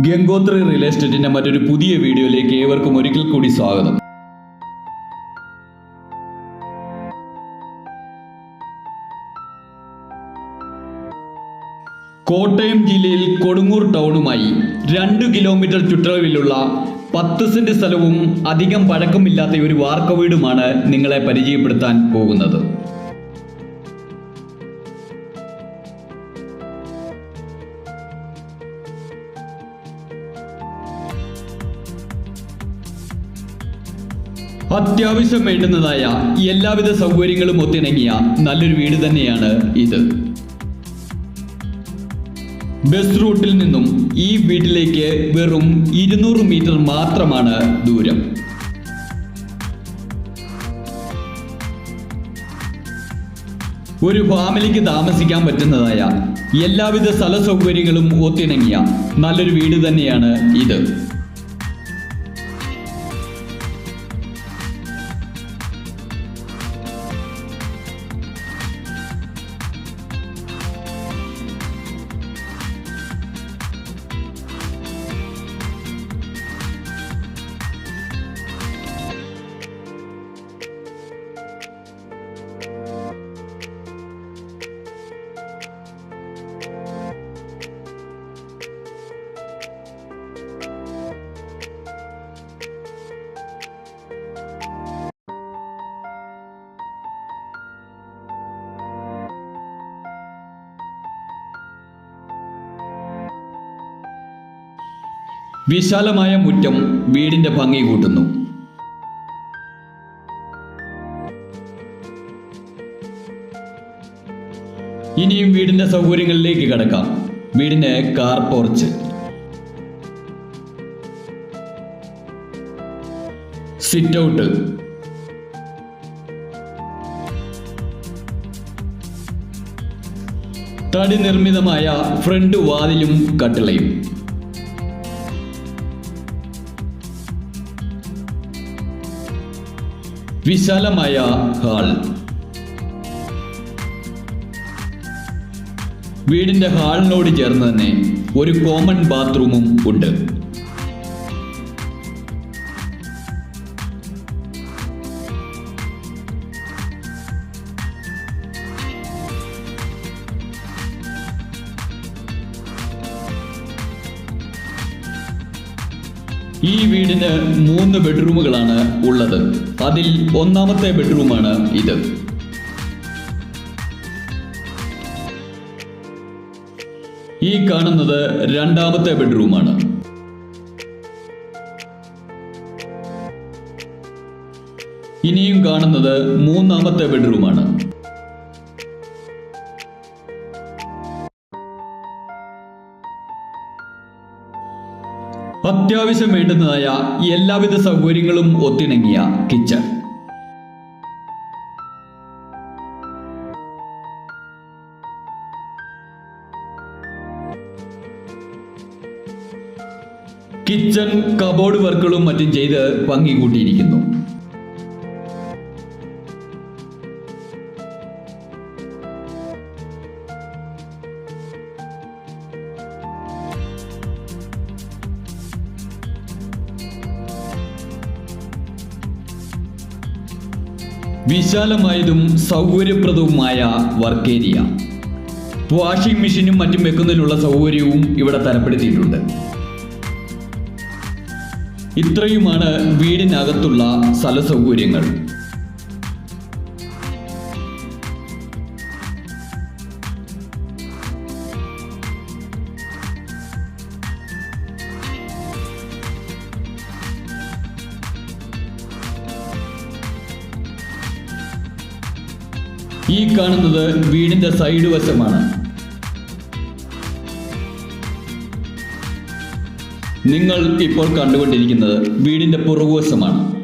Gangotri real എസ്റ്റേറ്റിന്റെ മറ്റൊരു പുതിയ വീഡിയോയിലേക്ക് ഏവർക്കും ഒരിക്കൽ കൂടി സ്വാഗതം. കോട്ടയം ജില്ലയിൽ കൊടുങ്ങൂർ ടൗണുമായി രണ്ട് കിലോമീറ്റർ ചുറ്റളവിലുള്ള പത്ത് സെന്റ് സ്ഥലവും അധികം പഴക്കമില്ലാത്ത ഒരു വാർക്ക വീടുമാണ് നിങ്ങളെ പരിചയപ്പെടുത്താൻ പോകുന്നത്. അത്യാവശ്യം വേണ്ടുന്നതായ എല്ലാവിധ സൗകര്യങ്ങളും ഒത്തിണങ്ങിയ നല്ലൊരു വീട് തന്നെയാണ് ഇത്. ബസ് റൂട്ടിൽ നിന്നും ഈ വീട്ടിലേക്ക് വെറും ഇരുന്നൂറ് മീറ്റർ മാത്രമാണ് ദൂരം. ഒരു ഫാമിലിക്ക് താമസിക്കാൻ പറ്റുന്നതായ എല്ലാവിധ സ്ഥല സൗകര്യങ്ങളും ഒത്തിണങ്ങിയ നല്ലൊരു വീട് തന്നെയാണ് ഇത്. വിശാലമായ മുറ്റം വീടിന്റെ ഭംഗി കൂട്ടുന്നു. ഇനിയും വീടിന്റെ സൗകര്യങ്ങളിലേക്ക് കടക്കാം. വീടിന്റെ കാർ പോർച്ച് സിറ്റ് ഔട്ട് തടി നിർമ്മിതമായ ഫ്രണ്ട് വാതിലും കട്ടിളയും. വിശാലമായ ഹാൾ. വീടിന്റെ ഹാളിനോട് ചേർന്ന് തന്നെ ഒരു കോമൺ ബാത്റൂമും ഉണ്ട്. ഈ വീടിന് മൂന്ന് ബെഡ്റൂമുകളാണ് ഉള്ളത്. അതിൽ ഒന്നാമത്തെ ബെഡ്റൂമാണ് ഇത്. ഈ കാണുന്നത് രണ്ടാമത്തെ ബെഡ്റൂമാണ്. ഇനിയും കാണുന്നത് മൂന്നാമത്തെ ബെഡ്റൂമാണ്. അത്യാവശ്യം വേണ്ടുന്നതായ എല്ലാവിധ സൗകര്യങ്ങളും ഒത്തിണങ്ങിയ കിച്ചൺ. കിച്ചൺ കബോർഡ് വർക്കുകളും മറ്റും ചെയ്ത് ഭംഗി കൂട്ടിയിരിക്കുന്നു. വിശാലമായതും സൗകര്യപ്രദവുമായ വർക്ക് ഏരിയ വാഷിംഗ് മെഷീനും മറ്റും വെക്കുന്നതിനുള്ള സൗകര്യവും ഇവിടെ തരപ്പെടുത്തിയിട്ടുണ്ട്. ഇത്രയുമാണ് വീടിനകത്തുള്ള സ്ഥല സൗകര്യങ്ങൾ. ഈ കാണുന്നത് വീടിന്റെ സൈഡ് വശമാണ്. നിങ്ങൾ ഇപ്പോൾ കണ്ടുകൊണ്ടിരിക്കുന്നത് വീടിന്റെ പുറകുവശമാണ്.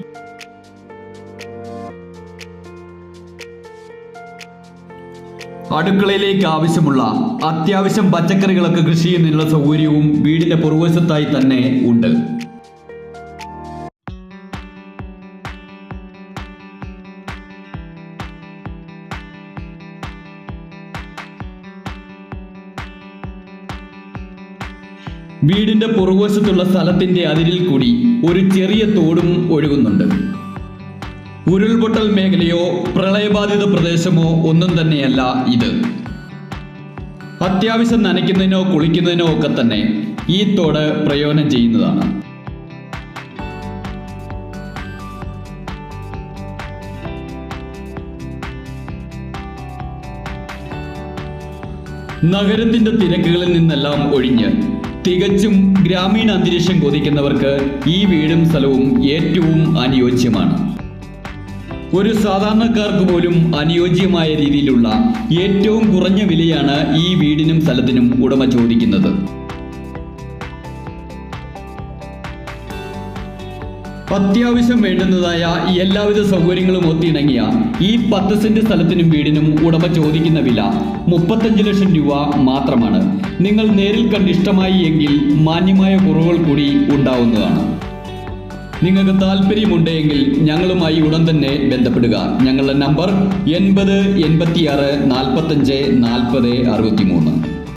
അടുക്കളയിലേക്ക് ആവശ്യമുള്ള അത്യാവശ്യം പച്ചക്കറികളൊക്കെ കൃഷി ചെയ്യുന്നതിനുള്ള സൗകര്യവും വീടിന്റെ പുറകുവശത്തായി തന്നെ ഉണ്ട്. വീടിന്റെ പുറകുവശത്തുള്ള സ്ഥലത്തിന്റെ അതിരിൽ കൂടി ഒരു ചെറിയ തോടും ഒഴുകുന്നുണ്ട്. ഉരുൾപൊട്ടൽ മേഖലയോ പ്രളയബാധിത പ്രദേശമോ ഒന്നും തന്നെയല്ല ഇത്. അത്യാവശ്യം നനയ്ക്കുന്നതിനോ കുളിക്കുന്നതിനോ ഒക്കെ തന്നെ ഈ തോട് പ്രയോജനം ചെയ്യുന്നതാണ്. നഗരത്തിന്റെ തിരക്കുകളിൽ നിന്നെല്ലാം ഒഴിഞ്ഞ് തികച്ചും ഗ്രാമീണ അന്തരീക്ഷം കൊതിക്കുന്നവർക്ക് ഈ വീടും സ്ഥലവും ഏറ്റവും അനുയോജ്യമാണ്. ഒരു സാധാരണക്കാർക്ക് പോലും അനുയോജ്യമായ രീതിയിലുള്ള ഏറ്റവും കുറഞ്ഞ വിലയാണ് ഈ വീടിനും സ്ഥലത്തിനും ഉടമ ചോദിക്കുന്നത്. അത്യാവശ്യം വേണ്ടുന്നതായ എല്ലാവിധ സൗകര്യങ്ങളും ഒത്തിണങ്ങിയ ഈ പത്ത് സെന്റ് സ്ഥലത്തിനും വീടിനും ഉടമ ചോദിക്കുന്ന വില മുപ്പത്തഞ്ച് ലക്ഷം രൂപ മാത്രമാണ്. നിങ്ങൾ നേരിൽ കണ്ട് ഇഷ്ടമായി എങ്കിൽ മാന്യമായ കുറവുകൾ കൂടി ഉണ്ടാവുന്നതാണ്. നിങ്ങൾക്ക് താല്പര്യമുണ്ടെങ്കിൽ ഞങ്ങളുമായി ഉടൻ തന്നെ ബന്ധപ്പെടുക. ഞങ്ങളുടെ നമ്പർ എൺപത് എൺപത്തിയാറ് നാൽപ്പത്തഞ്ച് നാൽപ്പത് അറുപത്തി മൂന്ന്